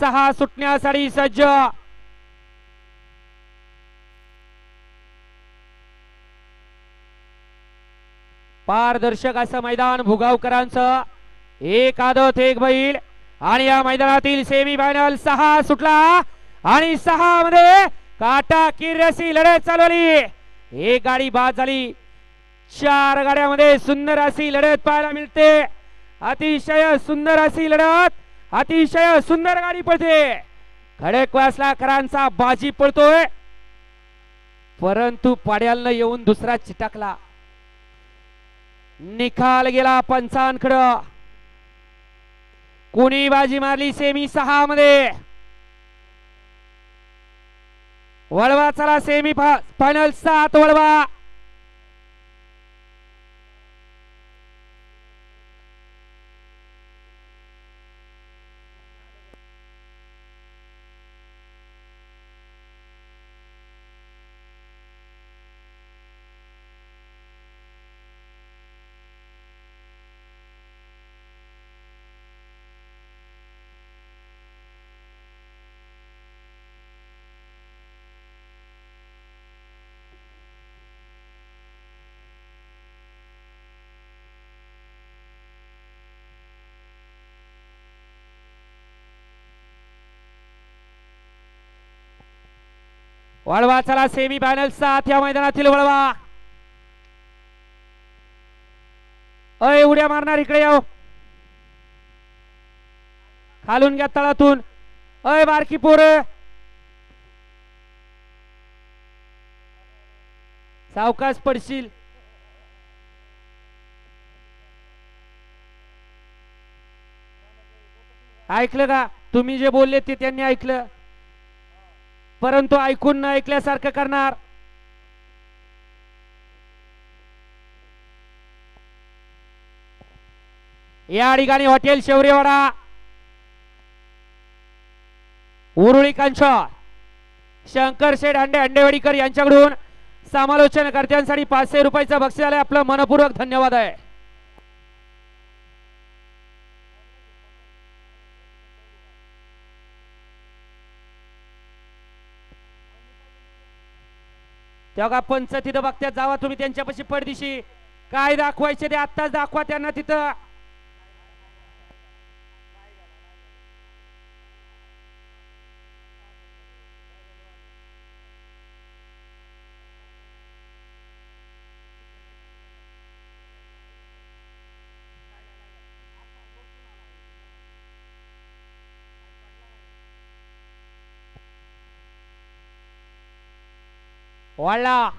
सहा सुटण्यासाठी सज्ज. पारदर्शक असं मैदान भुगावकरांचं. एक आदत एक बैल. आणि या मैदानातील सेमी फायनल सहा सुटला. आणि सहा मध्ये काटा किरसी लढत चालवली. एक गाडी बाद झाली. चार गाड्यामध्ये सुंदर अशी लढत पाहायला मिळते. अतिशय सुंदर अशी लढत. अतिशय सुंदर गाडी पळते खडकवासला करांचा बाजी पडतोय. परंतु पाड्यालनं येऊन दुसरा चिटकला. निकाल गेला पंचांकड. कोणी बाजी मारली सेमी सहा मध्ये वळवा चला सेमी फायनल सात वळवा. वळवा चला सेमी फायनल सात या मैदानातील वळवा. अय उड्या मारणार इकडे येऊ. खालून घ्या तळातून. अय बारकी पोर. सावकाश पडशील. ऐकलं का? तुम्ही जे बोलले ते त्यांनी ऐकलं. परंतु ऐकून न ऐकल्यासारखं करणार. या ठिकाणी हॉटेल शेवरेवाडा उरुळी कांच शंकर शेठ अंडे अंडेवाडीकर यांच्याकडून समालोचनकर्त्यांसाठी पाचशे रुपयाचा बक्षीस आलंय. आपलं मनपूर्वक धन्यवाद आहे. तेव्हा पंच तिथं बघत्यात जावा तुम्ही त्यांच्यापाशी पडदिशी. काय दाखवायचे ते आत्ताच दाखवा त्यांना तिथं. वाढला.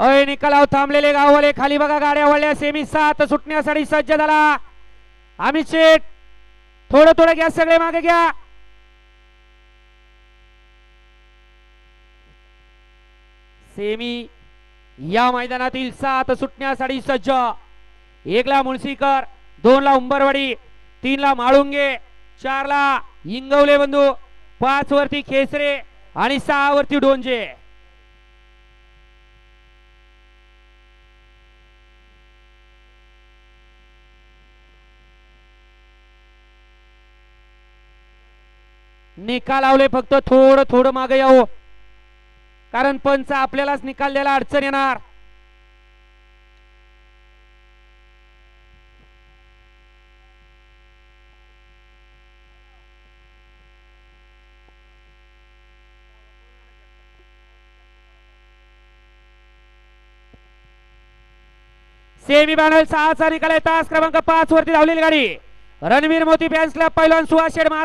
अय निकालाव थांबलेले गाववाले खाली बघा गाड्या वळल्या सेमी सात सुटण्यासाठी सज्ज झाला. आम्ही शेठ थोडं थोडं घ्या सगळे मागे घ्या. सेमी या मैदानातील सात सुटण्यासाठी सज्ज. एकला मुळशीकर दोनला उंबरवाडी तीनला माळुंगे चारला इंगवले बंधू पाच वरती खेसरे. आणि सहा वरती डोंजे. निकाल लावले फक्त थोडं थोडं मागे यावं. कारण पंच आपल्यालाच निकाल द्यायला अडचण येणार. सेमी फायनल सहाचा निकाल आहे तास क्रमांक पाच वरती धावलेली गाडी. रणवीर मोती फॅन्स क्लब पैलवान सुहास शेड मारणे.